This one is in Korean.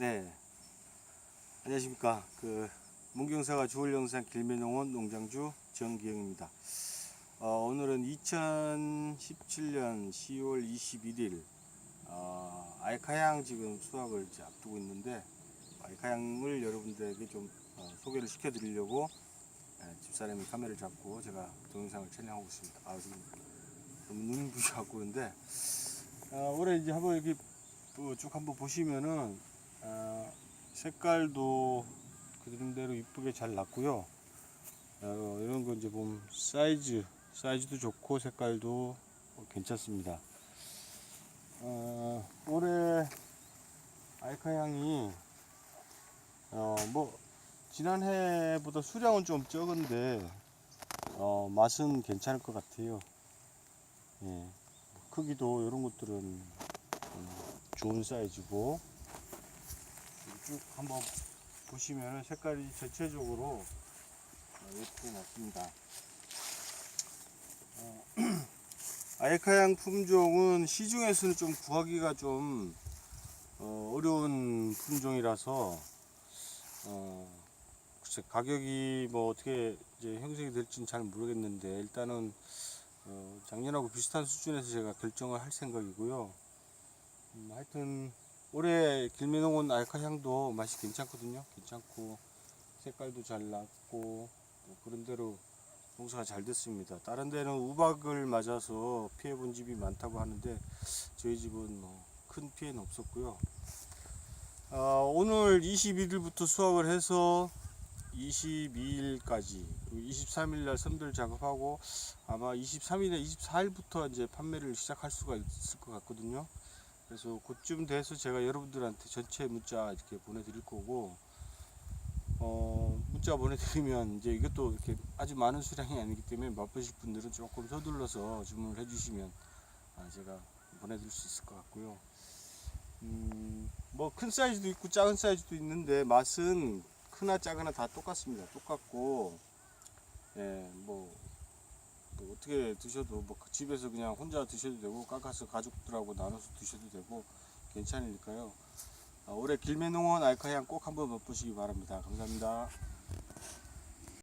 네. 안녕하십니까. 그, 문경사가 주월 영상 길매농원 농장주 정기영입니다. 어, 오늘은 2017년 10월 21일, 어, 알카향 지금 수확을 이제 앞두고 있는데, 알카향을 여러분들에게 좀 어, 소개를 시켜드리려고 예, 집사람이 카메라를 잡고 제가 동영상을 촬영하고 있습니다. 아, 지금 눈이 부셔갖고 그런데, 어, 올해 이제 한번 이렇게 또쭉 한번 보시면은 어, 색깔도 그림대로 이쁘게 잘 났고요. 어, 이런 거 이제 보면 사이즈 사이즈도 좋고 색깔도 괜찮습니다. 어, 올해 알카 향이 어, 뭐 지난해보다 수량은 좀 적은데 어, 맛은 괜찮을 것 같아요. 예. 크기도 이런 것들은 음, 좋은 사이즈고 쭉 한번 보시면 색깔이 전체적으로 어, 예쁘게 났습니다. 어, 아예카양 품종은 시중에서는 좀 구하기가 좀 어, 어려운 품종이라서 어, 가격이 뭐 어떻게 이제 형성이 될지는 잘 모르겠는데 일단은 어, 작년하고 비슷한 수준에서 제가 결정을 할 생각이고요. 음, 하여튼 올해 길매농원 알카 향도 맛이 괜찮거든요. 괜찮고 색깔도 잘 났고 또 그런 대로 농사가 잘 됐습니다. 다른 데는 우박을 맞아서 피해 본 집이 많다고 하는데 저희 집은 뭐 큰 피해는 없었고요. 아, 오늘 21일부터 수확을 해서 22일까지 23일 날 선별 작업하고 아마 23일에 24일부터 이제 판매를 시작할 수가 있을 것 같거든요. 그래서 그쯤 돼서 제가 여러분들한테 전체 문자 이렇게 보내드릴 거고 어, 문자 보내드리면 이제 이것도 이렇게 아주 많은 수량이 아니기 때문에 맛보실 분들은 조금 서둘러서 주문을 해주시면 아, 제가 보내드릴 수 있을 것 같고요. 음, 뭐 큰 사이즈도 있고 작은 사이즈도 있는데 맛은 크나 작으나 다 똑같습니다. 똑같고 예, 뭐, 뭐 어떻게 드셔도 뭐그 집에서 그냥 혼자 드셔도 되고 깎아서 가족들하고 나눠서 드셔도 되고 괜찮으니까요. 아, 올해 길매농원 알카향 꼭 한번 맛보시기 바랍니다. 감사합니다.